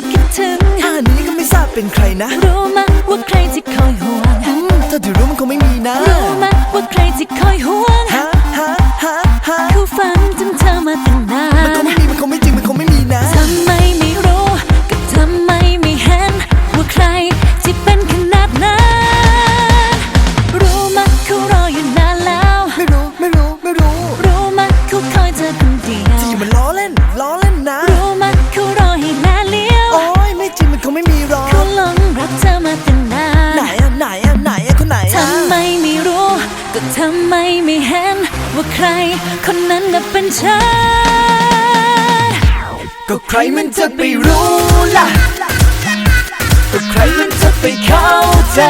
บคิดถึงหานี้ก็ไม่ทราบเป็นใครนะ รู้มาว่า เห็นว่าใคร คนนั้นน่ะเป็นฉันก็ใครมันจะไปรู้ล่ะ ก็ใครมันจะไปเข้าใจ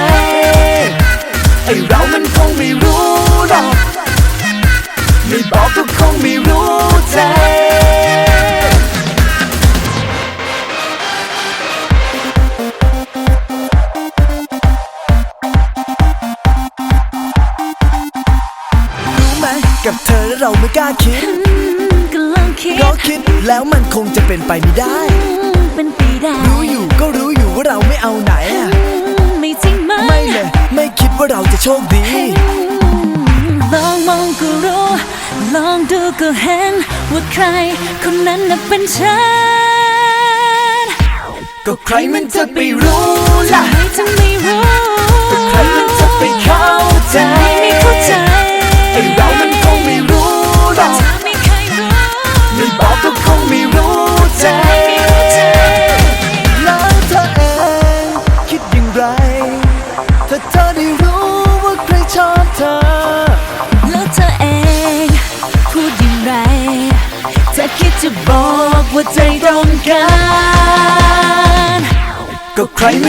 ไอเรามันคงไม่รู้หรอก เธอแล้วเราไม่กล้าคิดอืมก็ลองคิดเพราะคิดแล้วมันคงจะเป็นไปไม่ได้อืมเป็นไปได้รู้อยู่ก็รู้อยู่ว่าเราไม่เอาไหนอะอืมไม่จริงมั้ไม่ยเลยไม่คิดว่าเราจะโชคดีอืมลองมองก็รู้ ลองดูก็เห็น ว่าใครคนนั้นน่ะเป็นฉัน ก็ใครมันจะไปรู้ ได้รู้ว่าใครชอบเธอ แล้วเธอเอง พูดอย่างไรเธอคิดจะบอกว่าใจตรงกัน ก็ใครไม่